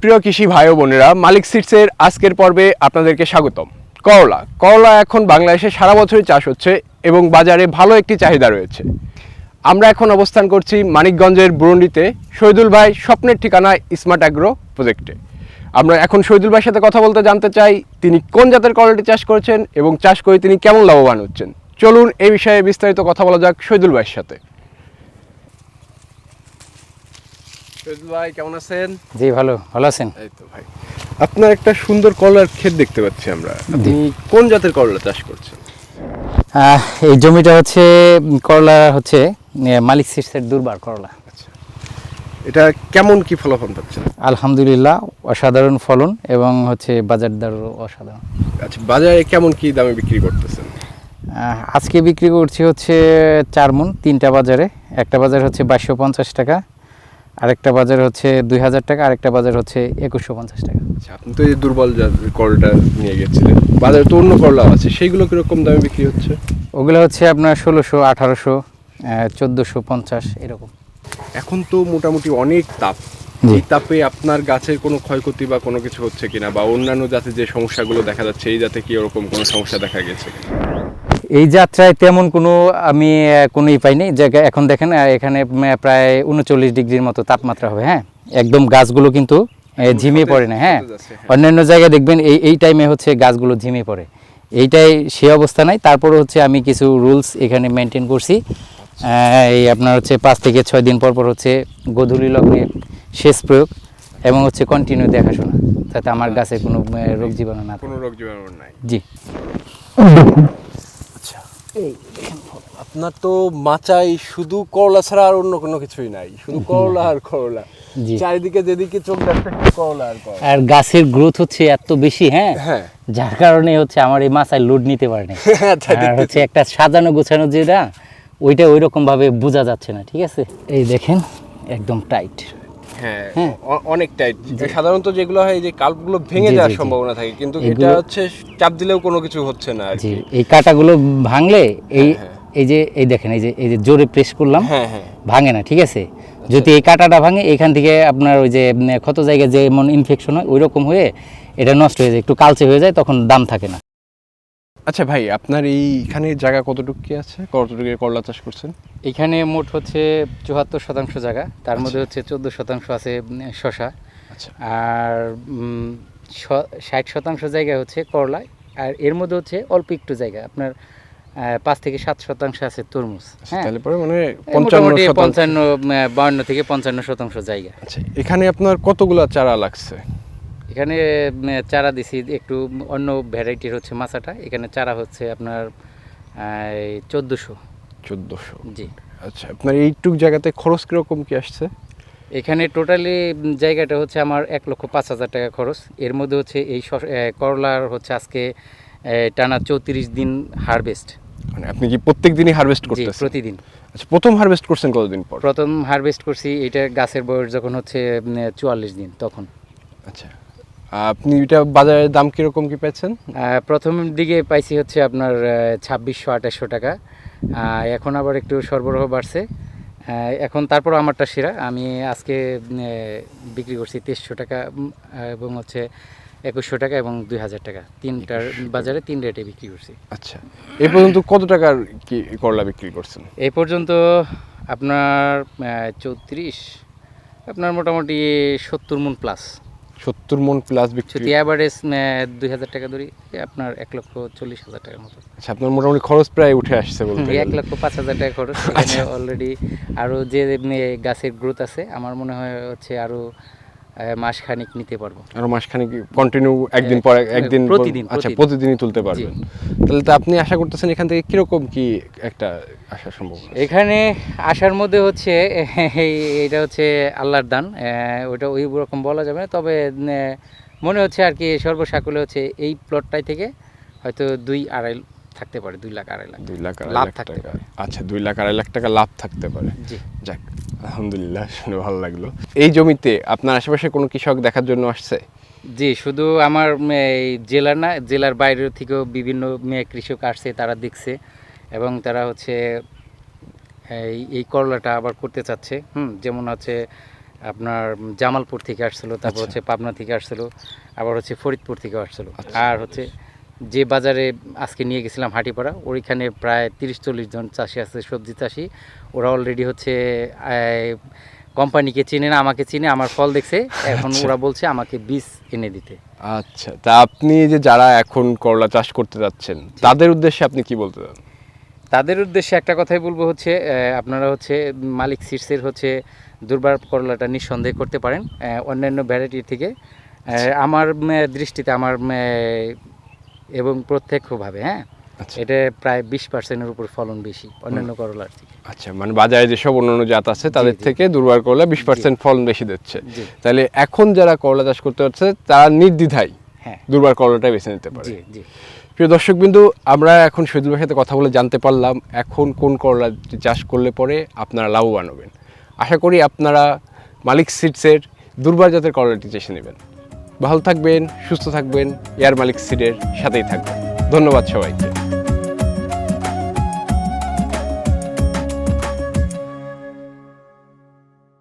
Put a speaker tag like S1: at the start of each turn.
S1: প্রিয় কৃষি ভাই বোনেরা, মালিক সিটসের আজকের পর্বে আপনাদেরকে স্বাগতম। করলা। করলা এখন বাংলাদেশে সারা বছরই চাষ হচ্ছে এবং বাজারে ভালো একটি চাহিদা রয়েছে। আমরা এখন অবস্থান করছি মানিকগঞ্জের বুরুন্ডিতে, শহীদুল ভাই স্বপ্নের ঠিকানা স্মার্ট অ্যাগ্রো প্রজেক্টে। আমরা এখন শহীদুল ভাইয়ের সাথে কথা বলতে জানতে চাই, তিনি কোন জাতের করলাটি চাষ করেছেন এবং চাষ করে তিনি কেমন লাভবান হচ্ছেন। চলুন এই বিষয়ে বিস্তারিত কথা বলা যাক শহীদুল ভাইয়ের সাথে শহীদুল ভাই কেমন আছেন?
S2: জি ভালো। ভালো আছেন?
S1: এই তো ভাই। আপনার একটা সুন্দর করলার ক্ষেত দেখতে পাচ্ছি আমরা। আপনি কোন জাতের করলা চাষ করছেন?
S2: এই জমিটা হচ্ছে করলা হচ্ছে মালিক সিটসের দুর্বার করলা।
S1: আচ্ছা। এটা কেমন কি ফলাফল পাচ্ছেন?
S2: আলহামদুলিল্লাহ অসাধারণ ফলন এবং হচ্ছে বাজার দরও অসাধারণ।
S1: আচ্ছা বাজারে কেমন কি দামে বিক্রি করতেছেন?
S2: আজকে বিক্রি করছি হচ্ছে চার মন তিনটা বাজারে। একটা বাজার হচ্ছে বাইশশো পঞ্চাশ টাকা আরেকটা বাজার হচ্ছে দুই হাজার টাকা আরেকটা বাজার হচ্ছে একুশশো পঞ্চাশ টাকা।
S1: আচ্ছা আপনি তো এই দুর্বল জাতের করলাটা নিয়ে গেছিলেন। বাজারে তো অন্য করলা আছে সেইগুলো কীরকম দামে বিক্রি হচ্ছে?
S2: ওগুলো হচ্ছে আপনার ষোলোশো আঠারোশো চোদ্দোশো পঞ্চাশ এরকম।
S1: এখন তো মোটামুটি অনেক তাপ। এই তাপে আপনার গাছের কোনো ক্ষয়ক্ষতি বা কোনো কিছু হচ্ছে কিনা বা অন্যান্য জাতে যে সমস্যাগুলো দেখা যাচ্ছে এই জাতে কি ওরকম কোনো সমস্যা দেখা গেছে কিনা?
S2: এই যাত্রায় তেমন কোনো আমি কোনোই পাইনি। যে এখন দেখেন এখানে প্রায় উনচল্লিশ ডিগ্রির মতো তাপমাত্রা হবে হ্যাঁ? একদম গাছগুলো কিন্তু ঝিমিয়ে পড়ে না হ্যাঁ?
S1: হ্যাঁ।
S2: অন্যান্য জায়গায় দেখবেন এই এই টাইমে হচ্ছে গাছগুলো ঝিমিয়ে পড়ে। এইটাই সে অবস্থা নাই। তারপরে হচ্ছে আমি কিছু রুলস এখানে মেনটেন করছি। এই আপনার হচ্ছে পাঁচ থেকে ছয় দিন পর পর হচ্ছে গোধূলি লগ্নে শেষ প্রয়োগ এবং হচ্ছে কন্টিনিউ দেখাশোনা যাতে আমার গাছে কোনো রোগ জীবাণু না
S1: কোনো রোগ জীবাণু নাই।
S2: জি।
S1: আচ্ছা আপনার তো মাচাই শুধু করলা ছাড়া আর অন্য কোনো কিছুই নাই। শুধু করলা আর করলা। চারিদিকে যেদিকে চোখ যাচ্ছে করলা আর করলা।
S2: আর গাছের গ্রোথ হচ্ছে এত বেশি হ্যাঁ?
S1: হ্যাঁ।
S2: যার কারণে হচ্ছে আমার এই মাথায় লোড নিতে পারে না
S1: তাই
S2: আর হচ্ছে একটা সাজানো গোছানো যেটা ওইটা ওই রকম ভাবে বোঝা যাচ্ছে না ঠিক আছে? এই দেখেন একদম টাইট
S1: হ্যাঁ
S2: হ্যাঁ।
S1: অনেক টাইট সাধারণত যেগুলো হয় যে কাল্পগুলো ভেঙে যাওয়ার। সম্ভাবনা থাকে কিন্তু এটা হচ্ছে চাপ দিলেও কোনো কিছু হচ্ছে না
S2: এই কাটাগুলো ভাঙলে এই
S1: হ্যাঁ।
S2: এই যে এই দেখেন এই যে এই যে জোরে প্রেস করলাম
S1: হ্যাঁ হ্যাঁ।
S2: ভাঙে না ঠিক আছে? যদি এই কাটাটা ভাঙে এখান থেকে আপনার ওই যে ক্ষত জায়গায় যে এমন ইনফেকশন হয় ওই রকম হয়ে এটা নষ্ট হয়ে যায় একটু কালচে হয়ে যায় তখন দাম থাকে না।
S1: আচ্ছা ভাই আপনার এইখানে জায়গা কতটুকু কি আছে? কতটুকু করলা চাষ করছেন?
S2: এখানে মোট হচ্ছে চুয়াত্তর শতাংশ জায়গা তার মধ্যে হচ্ছে চোদ্দ শতাংশ আছে শশা
S1: আচ্ছা।
S2: আর ষাট শতাংশ জায়গা হচ্ছে করলা আর এর মধ্যে হচ্ছে অল্প একটু জায়গা আপনার পাঁচ থেকে সাত শতাংশ আছে তরমুজ হ্যাঁ?
S1: তাহলে পরে মানে পঞ্চান্ন
S2: মোটামুটি পঞ্চান্ন বাউন্ন থেকে পঞ্চান্ন শতাংশ জায়গা।
S1: আচ্ছা এখানে আপনার কতগুলা চারা লাগছে?
S2: এখানে চারা দিছি একটু অন্য ভ্যারাইটির হচ্ছে মাছাটা এখানে চারা হচ্ছে আপনার চোদ্দোশো।
S1: চোদ্দোশো।
S2: জি।
S1: আচ্ছা আপনার এইটুক জায়গাতে খরচ কীরকম কি আসছে?
S2: এখানে টোটালি জায়গাটা হচ্ছে আমার এক লক্ষ পাঁচ হাজার টাকা খরচ। এর মধ্যে হচ্ছে এই করলার হচ্ছে আজকে টানা চৌত্রিশ দিন হারভেস্ট।
S1: মানে আপনি কি প্রত্যেক দিনই হারভেস্ট করতেছেন?
S2: প্রতিদিন।
S1: আচ্ছা প্রথম হারভেস্ট করছেন কতদিন পর?
S2: প্রথম হারভেস্ট করছি এটা গাছের বয়স যখন হচ্ছে চুয়াল্লিশ দিন তখন।
S1: আচ্ছা আপনি এটা বাজারের দাম কীরকম কি পেয়েছেন?
S2: প্রথম দিকে পাইছি হচ্ছে আপনার ছাব্বিশশো আঠাশশো টাকা। এখন আবার একটু সরবরাহ বাড়ছে। এখন তারপর আমারটা সেরা। আমি আজকে বিক্রি করছি তেইশশো টাকা এবং হচ্ছে একুশশো টাকা এবং দুই হাজার টাকা। তিনটার বাজারে তিন রেটে বিক্রি করছি।
S1: আচ্ছা এই পর্যন্ত কত টাকার কি করলা বিক্রি করছেন?
S2: এই পর্যন্ত আপনার চৌত্রিশ আপনার মোটামুটি সত্তর মন প্লাস
S1: সত্তর মন প্লাস বিক্রি।
S2: অ্যাভারেজ দুই হাজার টাকা ধরি আপনার এক লক্ষ চল্লিশ হাজার টাকার মতো।
S1: আচ্ছা আপনার মোটামুটি খরচ প্রায় উঠে আসছে বলতে
S2: এক
S1: আচ্ছা।
S2: লক্ষ পাঁচ হাজার টাকা খরচ। এখানে অলরেডি আরও যে গাছের গ্রোথ আছে আমার মনে হয় হচ্ছে আরও মাস খানিক নিতে পারব।
S1: আরও মাসখানেক কন্টিনিউ একদিন পর একদিন
S2: প্রতিদিন,
S1: আচ্ছা
S2: প্রতিদিন।
S1: প্রতিদিনই তুলতে পারবেন। তাহলে তো আপনি আশা করতেছেন এখান থেকে কীরকম কি একটা আসা সম্ভব
S2: এখানে আসার মধ্যে হচ্ছে এটা হচ্ছে আল্লাহর দান ওটা ওই রকম বলা যাবে না। তবে মনে হচ্ছে আর কি সর্বসাকুলে হচ্ছে এই প্লটটাই থেকে হয়তো দুই আড়াই থাকতে পারে দুই লাখ আড়াই লাখ।
S1: দুই লাখ
S2: লাভ
S1: লাখ
S2: থাকতে পারে।
S1: আচ্ছা দুই লাখ আড়াই লাখ টাকা লাভ থাকতে পারে।
S2: জি।
S1: যাক আলহামদুলিল্লাহ শুনে ভালো লাগল। এই জমিতে আপনার আশেপাশে কোনো কৃষক দেখার জন্য আসছে?
S2: জি শুধু আমার জেলার না জেলার বাইরের থেকেও বিভিন্ন মেয়ে কৃষক আসছে তারা দেখছে এবং তারা হচ্ছে এই এই করলাটা আবার করতে চাচ্ছে। হুম যেমন হচ্ছে আপনার জামালপুর থেকে আসছিল তারপর
S1: আচ্ছা।
S2: হচ্ছে পাবনা থেকে আসছিল আবার হচ্ছে ফরিদপুর থেকে আসছিল। আর হচ্ছে যে বাজারে আজকে নিয়ে গেছিলাম হাটিপাড়া ওইখানে প্রায় তিরিশ চল্লিশ জন চাষি আছে সবজি চাষি। ওরা অলরেডি হচ্ছে কোম্পানিকে চিনে না আমাকে চিনে আমার ফল দেখছে। এখন
S1: আচ্ছা।
S2: ওরা বলছে আমাকে বীজ এনে দিতে।
S1: আচ্ছা তা আপনি যে যারা এখন করলা চাষ করতে যাচ্ছেন তাদের উদ্দেশ্যে আপনি কি বলতে চান?
S2: তাদের উদ্দেশ্যে একটা কথাই বলব হচ্ছে আপনারা হচ্ছে মালিক সিটসের হচ্ছে দুর্বার করলাটা নিঃসন্দেহে করতে পারেন অন্যান্য ভ্যারাইটির থেকে। আমার দৃষ্টিতে আমার এবং প্রত্যক্ষভাবে হ্যাঁ?
S1: আচ্ছা।
S2: এটা প্রায় বিশ পার্সেন্টের উপর ফলন বেশি অন্যান্য করলার থেকে।
S1: আচ্ছা মানে বাজারে যেসব অন্যান্য জাত আছে তাদের থেকে দুর্বার করলা বিশ পার্সেন্ট ফলন বেশি দিচ্ছে। তাহলে এখন যারা করলা চাষ করতে পারছে তারা নির্দ্বিধায়
S2: হ্যাঁ।
S1: দুর্বার করলাটাই বেছে নিতে পারে। প্রিয় দর্শক বিন্দু আমরা এখন শহীদুলের সাথে কথা বলে জানতে পারলাম এখন কোন করলা চাষ করলে পরে আপনারা লাভবান হবেন। আশা করি আপনারা মালিক সিডসের দুর্বার জাতের করলাটি চেষে নেবেন। ভালো থাকবেন সুস্থ থাকবেন এয়ার মালিক সিডের সাথেই থাকবেন। ধন্যবাদ সবাইকে।